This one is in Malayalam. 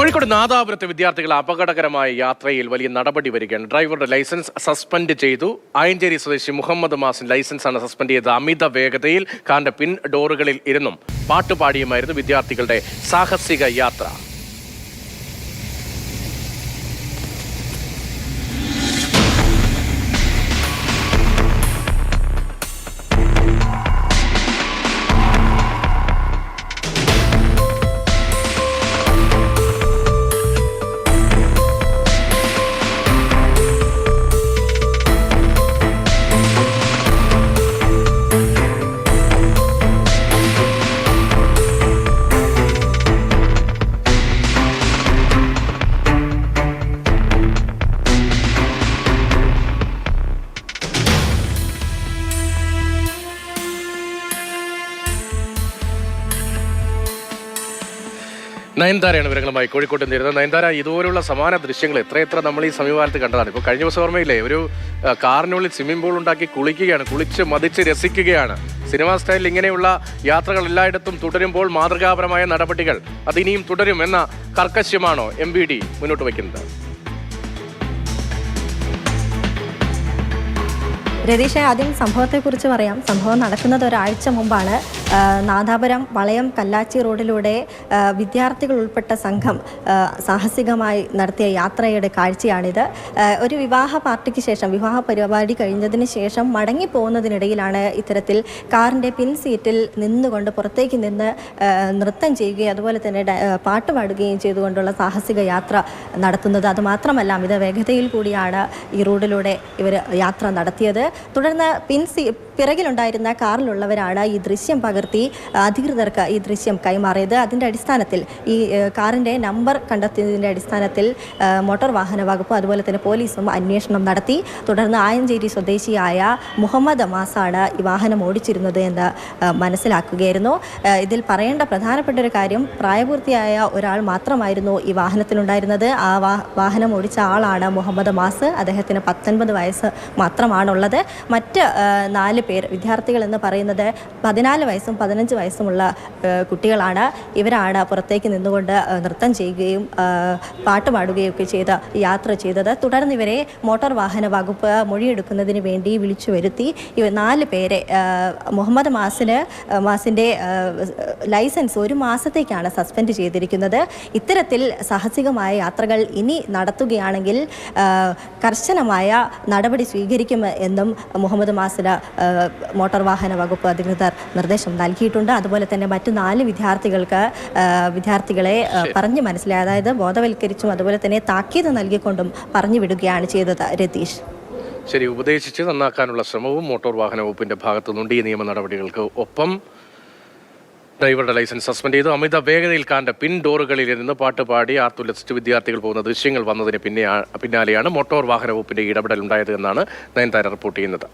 കോഴിക്കോട് നാദാപുരത്തെ വിദ്യാർത്ഥികൾ അപകടകരമായ യാത്രയിൽ വലിയ നടപടി വരികയാണ്. ഡ്രൈവറുടെ ലൈസൻസ് സസ്പെൻഡ് ചെയ്തു. ആയഞ്ചേരി സ്വദേശി മുഹമ്മദ് മാസിൻ ലൈസൻസാണ് സസ്പെൻഡ് ചെയ്തത്. അമിത വേഗതയിൽ കാറിന്റെ പിൻ ഡോറുകളിൽ ഇരുന്നും പാട്ടുപാടിയുമായിരുന്നു വിദ്യാർത്ഥികളുടെ സാഹസിക യാത്ര. നയൻതാരയാണ് വിവരങ്ങളുമായി കോഴിക്കോട്ട് നേരിടുന്നത് നയൻതാര ഇതുപോലുള്ള സമാന ദൃശ്യങ്ങൾ എത്രയെത്ര നമ്മൾ ഈ സമീപകാലത്ത് കണ്ടതാണ്. ഇപ്പോൾ കഴിഞ്ഞ ദിവസം ഓർമ്മയില്ലേ ഒരു കാറിനുള്ളിൽ സ്വിമ്മിംഗ് പൂൾ ഉണ്ടാക്കി കുളിക്കുകയാണ് കുളിച്ച് മതിച്ച് രസിക്കുകയാണ്. സിനിമാ സ്റ്റൈലിൽ ഇങ്ങനെയുള്ള യാത്രകൾ എല്ലായിടത്തും തുടരുമ്പോൾ മാതൃകാപരമായ നടപടികൾ അതിനിയും തുടരും എന്ന കർക്കശ്യമാണോ എം മുന്നോട്ട് വയ്ക്കുന്നത്? രതീഷ ആദ്യം സംഭവത്തെക്കുറിച്ച് പറയാം. സംഭവം നടക്കുന്നത് ഒരാഴ്ച മുമ്പാണ്. നാദാപുരം വളയം കല്ലാച്ചി റോഡിലൂടെ വിദ്യാർത്ഥികൾ ഉൾപ്പെട്ട സംഘം സാഹസികമായി നടത്തിയ യാത്രയുടെ കാഴ്ചയാണിത്. ഒരു വിവാഹ പാർട്ടിക്ക് ശേഷം വിവാഹ പരിപാടി കഴിഞ്ഞതിന് ശേഷം മടങ്ങി പോകുന്നതിനിടയിലാണ് ഇത്തരത്തിൽ കാറിന്റെ പിൻ സീറ്റിൽ നിന്നുകൊണ്ട് പുറത്തേക്ക് നിന്ന് നൃത്തം ചെയ്യുകയും അതുപോലെ തന്നെ പാട്ട് പാടുകയും ചെയ്തുകൊണ്ടുള്ള സാഹസിക യാത്ര നടത്തുന്നത്. അതുമാത്രമല്ല അമിത വേഗതയിൽ കൂടിയാണ് ഈ റോഡിലൂടെ ഇവർ യാത്ര നടത്തിയത്. തുടർന്ന് പിൻസി പിറകിലുണ്ടായിരുന്ന കാറിലുള്ളവരാണ് ഈ ദൃശ്യം പകർത്തി അധികൃതർക്ക് ഈ ദൃശ്യം കൈമാറിയത്. അതിന്റെ അടിസ്ഥാനത്തിൽ ഈ കാറിന്റെ നമ്പർ കണ്ടെത്തിയതിന്റെ അടിസ്ഥാനത്തിൽ മോട്ടോർ വാഹന വകുപ്പ് അതുപോലെ തന്നെ പോലീസും അന്വേഷണം നടത്തി. തുടർന്ന് ആയഞ്ചേരി സ്വദേശിയായ മുഹമ്മദ് അമാസാണ് ഈ വാഹനം ഓടിച്ചിരുന്നത് എന്ന് മനസ്സിലാക്കുകയായിരുന്നു. ഇതിൽ പറയേണ്ട പ്രധാനപ്പെട്ട ഒരു കാര്യം പ്രായപൂർത്തിയായ ഒരാൾ മാത്രമായിരുന്നു ഈ വാഹനത്തിലുണ്ടായിരുന്നത്. ആ വാഹനം ഓടിച്ച ആളാണ് മുഹമ്മദ് മാസ്. അദ്ദേഹത്തിന് പത്തൊൻപത് വയസ്സ് മാത്രമാണുള്ളത്. മറ്റ് നാല് പേർ വിദ്യാർത്ഥികൾ എന്ന് പറയുന്നത് പതിനാല് വയസ്സും പതിനഞ്ച് വയസ്സുമുള്ള കുട്ടികളാണ്. ഇവരാണ് പുറത്തേക്ക് നിന്നുകൊണ്ട് നൃത്തം ചെയ്യുകയും പാട്ട് പാടുകയും ഒക്കെ ചെയ്ത് യാത്ര ചെയ്തത്. തുടർന്ന് ഇവരെ മോട്ടോർ വാഹന വകുപ്പ് മൊഴിയെടുക്കുന്നതിന് വേണ്ടി വിളിച്ചു വരുത്തി. ഇവ നാല് പേരെ മുഹമ്മദ് മാസിന് മാസിന്റെ ലൈസൻസ് ഒരു മാസത്തേക്കാണ് സസ്പെൻഡ് ചെയ്തിരിക്കുന്നത്. ഇത്തരത്തിൽ സാഹസികമായ യാത്രകൾ ഇനി നടത്തുകയാണെങ്കിൽ കർശനമായ നടപടി സ്വീകരിക്കും എന്നും മുഹമ്മദ് മാസില മോട്ടോർ വാഹന വകുപ്പ് അധികൃതർ നിർദ്ദേശം നൽകിയിട്ടുണ്ട്. അതുപോലെ തന്നെ മറ്റു നാല് വിദ്യാർത്ഥികൾക്ക് വിദ്യാർത്ഥികളെ പറഞ്ഞു മനസ്സിലായി. അതായത് ബോധവൽക്കരിച്ചും അതുപോലെ തന്നെ താക്കീത് നൽകിക്കൊണ്ടും പറഞ്ഞു വിടുകയാണ് ചെയ്തത് രതീഷ്. ശരി ഉപദേശിച്ച് നന്നാക്കാനുള്ള ശ്രമവും മോട്ടോർ വാഹന വകുപ്പിന്റെ ഭാഗത്തുനിന്നുണ്ട്. ഈ നിയമ നടപടികൾക്ക് ഒപ്പം ഡ്രൈവറുടെ ലൈസൻസ് സസ്പെൻഡ് ചെയ്തു. അമിത വേഗതയിൽ കാണ്ട പിൻ ഡോറുകളിൽ നിന്ന് പാട്ട് പാടി ആർത്തുല്ലസിച്ച് വിദ്യാർത്ഥികൾ പോകുന്ന ദൃശ്യങ്ങൾ വന്നതിന് പിന്നെ പിന്നാലെയാണ് മോട്ടോർ വാഹന വകുപ്പിന്റെ ഇടപെടൽ ഉണ്ടായത് എന്നാണ് നയൻതാര റിപ്പോർട്ട് ചെയ്യുന്നത്.